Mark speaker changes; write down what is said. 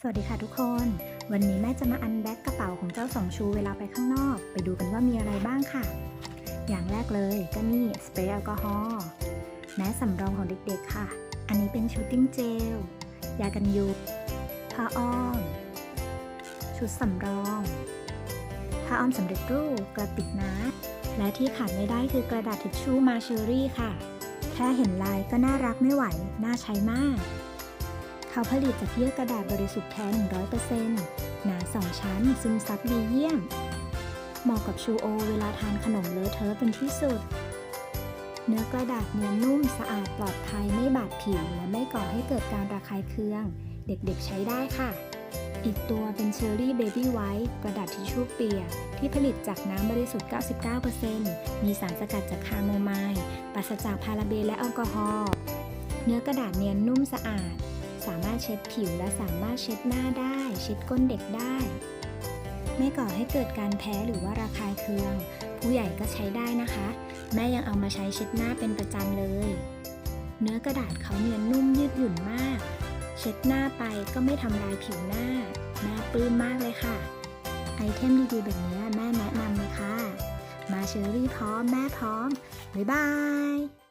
Speaker 1: สวัสดีค่ะทุกคน วันนี้แม่จะมาอันแบ็กกระเป๋าของเจ้าสองชูเวลาไปข้างนอก ไปดูกันว่ามีอะไรบ้างค่ะ อย่างแรกเลยก็นี่สเปรย์แอลกอฮอล์แมสสำรองของเด็กๆค่ะ อันนี้เป็นชูตติ้งเจล ยากันยุงผ้าอ้อม ชุดสำรองผ้าอ้อมสำเร็จรูปกระติกน้ำและที่ขาดไม่ได้คือกระดาษทิชชู่มาเชอรี่ค่ะ แค่เห็นลายก็น่ารักไม่ไหว น่าใช้มาก เขาผลิตจากเยื่อกระดาษบริสุทธิ์แท้ 100%หนา 2 ชั้น ซึมซับดีเยี่ยม เหมาะกับชูโอ เวลาทานขนมเลอะเทอะเป็นที่สุด เนื้อกระดาษเนียนนุ่มสะอาดปลอดภัยไม่บาดผิว และไม่ก่อให้เกิดการระคายเคือง เด็กๆใช้ได้ค่ะ อีกตัวเป็นเชอรี่เบบี้ไวท์กระดาษทิชชู่เปียกที่ผลิตจากน้ำบริสุทธิ์ 99%มีสารสกัดจากคาโมไมล์ปราศจากพาราเบนและแอลกอฮอล์เนื้อกระดาษเนียนนุ่มสะอาด สามารถเช็ดผิวและสามารถเช็ดหน้าได้ เช็ดก้นเด็กได้ ไม่ก่อให้เกิดการแพ้หรือว่าระคายเคือง ผู้ใหญ่ก็ใช้ได้นะคะ แม่ยังเอามาใช้เช็ดหน้าเป็นประจำเลย เนื้อกระดาษเขาเนียนนุ่มยืดหยุ่นมาก เช็ดหน้าไปก็ไม่ทำลายผิวหน้าแม่ปลื้มมากเลยค่ะ ไอเทมดีๆแบบนี้แม่แนะนำเลยค่ะ มาเชอรี่พร้อมแม่พร้อม บ๊ายบาย